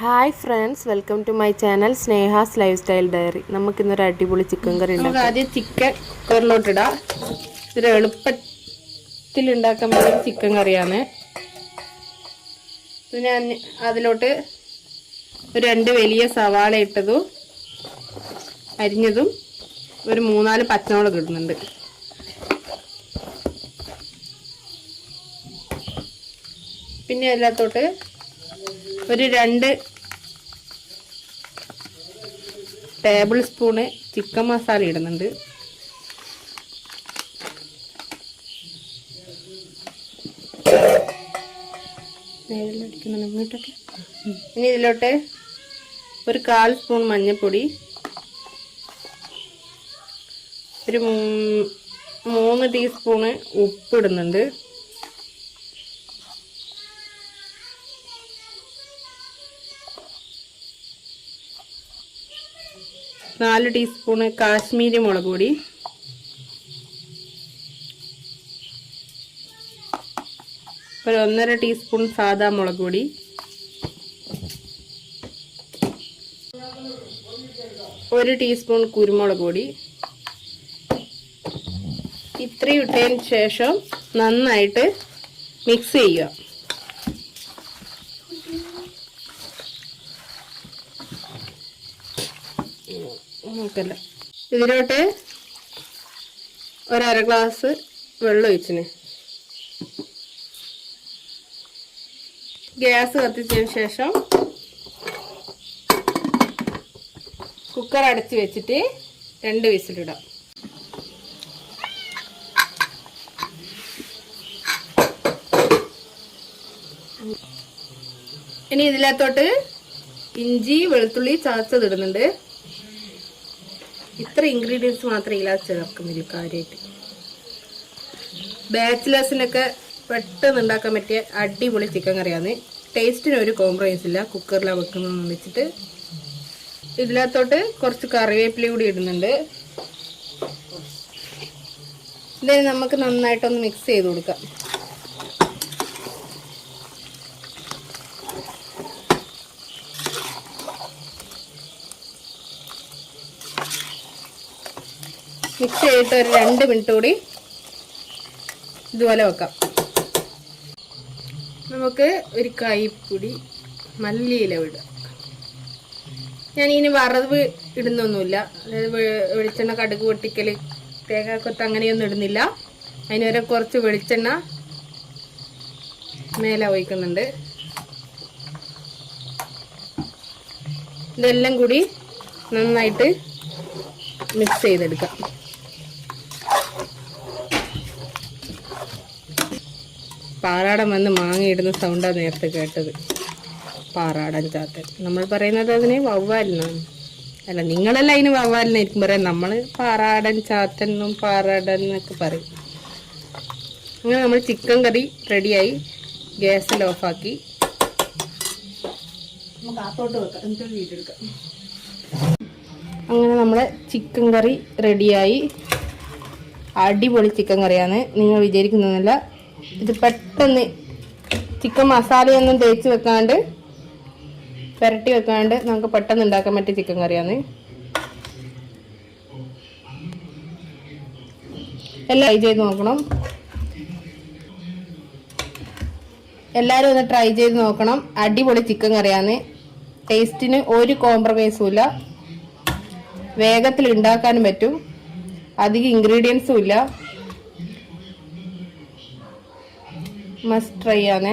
Hi friends welcome to my channel Sneha's lifestyle diary നമുക്കിന്നൊരു അടിപൊളി chicken കറി ഉണ്ടാക്കാം. ആദ്യം ചിക്കൻ കുക്കറിലോട്ട് ഇടാം. ഒരു എളുപ്പത്തിൽ ഉണ്ടാക്കാൻ പറ്റുന്ന ചിക്കൻ കറിയാണ് ഞാൻ അതിലോട്ട് ഒരു രണ്ട് വലിയ സവാള ഇട്ടതും അരിഞ്ഞതും ഒരു മൂന്നാൽ പച്ചമുളക് ഇടുന്നുണ്ട്. പിന്നെ അതിനകത്തോട്ട് ഒരു രണ്ട് ടേബിൾ സ്പൂണ് ചിക്കൻ മസാല ഇടുന്നുണ്ട്. ഇനി ഇതിലോട്ട് ഒരു കാൽ സ്പൂൺ മഞ്ഞൾപ്പൊടി ഒരു മൂന്ന് ടീസ്പൂണ് ഉപ്പ് നാല് ടീസ്പൂണ് കാശ്മീരി മുളക് പൊടി. ഒരു ഒന്നര ടീസ്പൂൺ സാദാ മുളക് പൊടി. ഒരു ടീസ്പൂൺ കുരുമുളക് പൊടി. ഇത്രയും ഇട്ടതിന് ശേഷം നന്നായിട്ട് മിക്സ് ചെയ്യുക. നോക്കല്ല ഇതിലോട്ട് ഒരര ഗ്ലാസ് വെള്ളം ഒഴിച്ചിന്. ഗ്യാസ് കത്തിച്ചതിന് ശേഷം കുക്കർ അടച്ച് വെച്ചിട്ട് രണ്ട് വിസിലിടാം. ഇനി ഇതിലത്തോട്ട് ഇഞ്ചി വെളുത്തുള്ളി ചതച്ചത് ഇടുന്നുണ്ട്. ഇത്ര ഇൻഗ്രീഡിയൻസ് മാത്രമേ ഇതിനകത്ത് ചേർക്കുന്നില്ല കാര്യമായിട്ട്. ബാച്ചിലേഴ്സിനൊക്കെ പെട്ടെന്ന് ഉണ്ടാക്കാൻ പറ്റിയ അടിപൊളി ചിക്കൻ കറിയാണ്. ടേസ്റ്റിന് ഒരു കോംപ്രമൈസ് ഇല്ല. കുക്കറിലാണ് വെക്കുന്നതെന്ന് വെച്ചിട്ട് ഇതിനകത്തോട്ട് കുറച്ച് കറിവേപ്പില കൂടി ഇടുന്നുണ്ട്. ഇതായി നമുക്ക് നന്നായിട്ടൊന്ന് മിക്സ് ചെയ്ത് കൊടുക്കാം. മിക്സ് ചെയ്തിട്ട് ഒരു രണ്ട് മിനിറ്റ് കൂടി ഇതുപോലെ വെക്കാം. നമുക്ക് ഒരു കൈപ്പൊടി മല്ലിയില വിടുക ഞാൻ ഇനി വറവ് ഇടുന്നൊന്നുമില്ല. അതായത് വെളിച്ചെണ്ണ കടുക് പൊട്ടിക്കൽ തേങ്ങാക്കൊത്ത് അങ്ങനെയൊന്നും ഇടുന്നില്ല. അതിന് വരെ കുറച്ച് വെളിച്ചെണ്ണ മേലെ ഒഴിക്കുന്നുണ്ട്. ഇതെല്ലാം കൂടി നന്നായിട്ട് മിക്സ് ചെയ്തെടുക്കാം. പാറാടൻ വന്ന് മാങ്ങയിടുന്ന സൗണ്ടാണ് നേരത്തെ കേട്ടത്. പാറാടൻ ചാത്തൻ നമ്മൾ പറയുന്നത് അതിന് വവ്വാലിനാണ് അല്ല നിങ്ങളല്ല അതിന് വവ്വാലിനായിരിക്കും പറയാം. നമ്മൾ പാറാടൻ ചാത്തൻ എന്നും പാറാടൻ എന്നൊക്കെ പറയും. അങ്ങനെ നമ്മൾ ചിക്കൻ കറി റെഡിയായി. ഗ്യാസിൽ ഓഫാക്കി. നമുക്ക് അകത്തോട്ട് വെക്കാം. എന്നിട്ട് വീട്ടെടുക്കാം അങ്ങനെ നമ്മുടെ ചിക്കൻ കറി റെഡിയായി അടിപൊളി ചിക്കൻ കറിയാണ് നിങ്ങൾ വിചാരിക്കുന്നതല്ല ഇത് പെട്ടെന്ന് ചിക്കൻ മസാലയൊന്നും തേച്ച് വെക്കാണ്ട് പുരട്ടി വെക്കാണ്ട് നമുക്ക് പെട്ടെന്ന് ഉണ്ടാക്കാൻ പറ്റിയ ചിക്കൻ കറിയാണ് എല്ലാം ട്രൈ ചെയ്ത് നോക്കണം. എല്ലാവരും ഒന്ന് ട്രൈ ചെയ്ത് നോക്കണം. അടിപൊളി ചിക്കൻ കറിയാണ് ടേസ്റ്റിന് ഒരു കോംപ്രമൈസും ഇല്ല. വേഗത്തിൽ ഉണ്ടാക്കാനും പറ്റും. അധികം ഇൻഗ്രീഡിയൻസും ഇല്ല. മസ്റ്റ് ട്രൈ ആണ്.